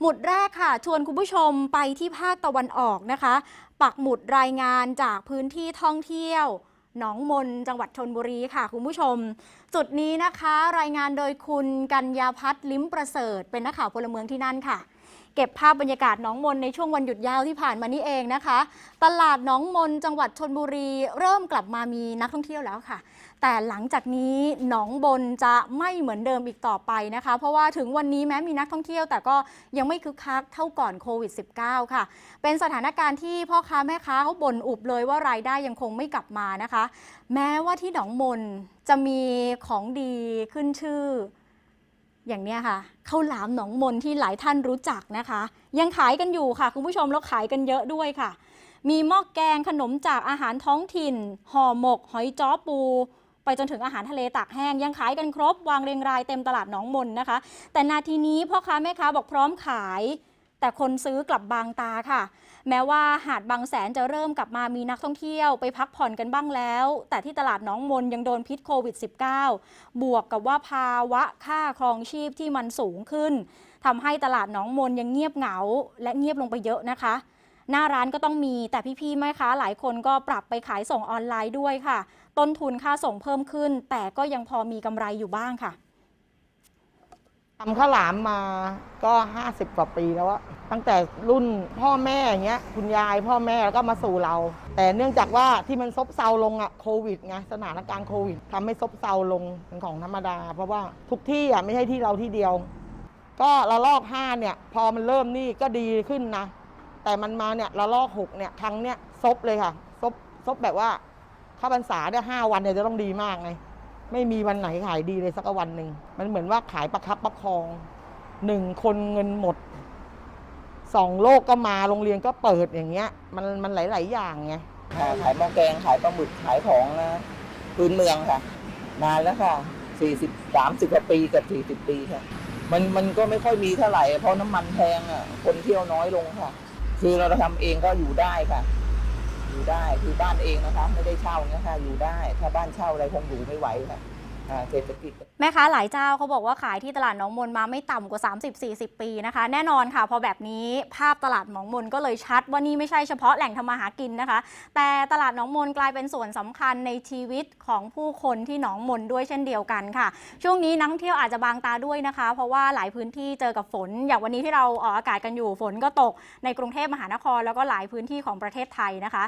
หมุดแรกค่ะ ชวนคุณผู้ชมไปที่ภาคตะวันออกนะคะ ปักหมุดรายงานจากพื้นที่ท่องเที่ยว หนองมน จังหวัดชนบุรีค่ะ คุณผู้ชม จุดนี้นะคะ รายงานโดยคุณกัญญาพัฒน์ลิ้มประเสริฐ เป็นนักข่าวพลเมืองที่นั่นค่ะ เก็บภาพบรรยากาศหนองมนในช่วงวันหยุดยาวที่ผ่านมานี่เองนะคะ ตลาดหนองมนจังหวัดชนบุรีเริ่มกลับมามีนักท่องเที่ยวแล้วค่ะ แต่หลังจากนี้หนองบนจะไม่เหมือนเดิมอีกต่อไปนะคะ เพราะว่าถึงวันนี้แม้มีนักท่องเที่ยว แต่ก็ยังไม่คึกคักเท่าก่อนโควิด -19 ค่ะ เป็นสถานการณ์ที่พ่อค้าแม่ค้าเขาบ่นอุบเลยว่ารายได้ยังคงไม่กลับมานะคะ แม้ว่าที่หนองมนจะมีของดีขึ้นชื่อ อย่างเนี้ยค่ะข้าวหลามหนองมนที่หลายท่านรู้จักนะคะ ยังขายกันอยู่ค่ะ คุณผู้ชมแล้วขายกันเยอะด้วยค่ะ มีหม้อแกงขนมจากอาหารท้องถิ่นห่อหมก หอยจ้อปู ไปจนถึงอาหารทะเลตากแห้ง ยังขายกันครบ วางเรียงรายเต็มตลาดหนองมนนะคะ แต่นาทีนี้พ่อค้าแม่ค้าบอกพร้อมขาย แต่คนซื้อกลับบางตาค่ะ แม้ว่าหาดบางแสนจะเริ่มกลับมามีนักท่องเที่ยวไปพักผ่อนกันบ้างแล้ว แต่ที่ตลาดหนองมนยังโดนพิษโควิด -19 บวกกับว่าภาวะค่าครองชีพที่มันสูงขึ้นทำให้ตลาดหนองมนยังเงียบเหงา และเงียบลงไปเยอะนะคะ หน้าร้านก็ต้องมีแต่พี่ๆแม่ค้าหลายคนก็ปรับไปขายส่งออนไลน์ด้วยค่ะ ต้นทุนค่าส่งเพิ่มขึ้น แต่ก็ยังพอมีกำไรอยู่บ้างค่ะ ทำข้าวหลามมาก็ห้าสิบกว่าปีแล้วอะตั้งแต่รุ่นพ่อแม่อย่างเงี้ยคุณยายพ่อแม่แล้วก็มาสู่เรา แต่เนื่องจากว่าที่มันซบเซาลงอะโควิดไงสถานการณ์โควิดทำให้ซบเซาลงเป็นของธรรมดา เพราะว่าทุกที่อะไม่ใช่ที่เราที่เดียว ก็ระลอกห้าเนี่ย พอมันเริ่มนี่ก็ดีขึ้นนะ แต่มันมาเนี่ยระลอกหกเนี่ยครั้งเนี่ยซบเลยค่ะซบซบแบบว่าเข้าพรรษาเนี่ยห้าวันเนี่ยจะต้องดีมากไง ไม่มีวันไหนขายดีเลยสักวันหนึ่ง มันเหมือนว่าขายประคับประคอง หนึ่งคนเงินหมด สองโลกก็มาโรงเรียนก็เปิดอย่างเงี้ย มันมันหลาย ๆ อย่างไง ขายหม้อแกงขายปลาหมึกขายของนะพื้นเมืองค่ะ นานแล้วค่ะสี่สิบสามสิบกว่าปีกับสี่สิบปีค่ะ มันมันก็ไม่ค่อยมีเท่าไหร่ เพราะน้ำมันแพงอะ คนเที่ยวน้อยลงค่ะ คือเราทำเองก็อยู่ได้ค่ะ อยู่ได้ คือบ้านเองนะคะ ไม่ได้เช่านะคะอยู่ได้ ถ้าบ้านเช่าอะไรคงอยู่ไม่ไหวค่ะอ่า เศรษฐกิจ แม่ค้าหลายเจ้าเขาบอกว่าขายที่ตลาดหนองมนมาไม่ต่ำกว่า 30-40 ปีนะคะ แน่นอนค่ะ พอแบบนี้ภาพตลาดหนองมนก็เลยชัดว่านี่ไม่ใช่เฉพาะแหล่งทำมาหากินนะคะ แต่ตลาดหนองมนกลายเป็นส่วนสำคัญในชีวิตของผู้คนที่หนองมนด้วยเช่นเดียวกันค่ะ ช่วงนี้นักท่องเที่ยวอาจจะบางตาด้วยนะคะ เพราะว่าหลายพื้นที่เจอกับฝน อย่างวันนี้ที่เราออกอากาศกันอยู่ฝนก็ตกในกรุงเทพมหานคร แล้วก็หลายพื้นที่ของประเทศไทยนะคะ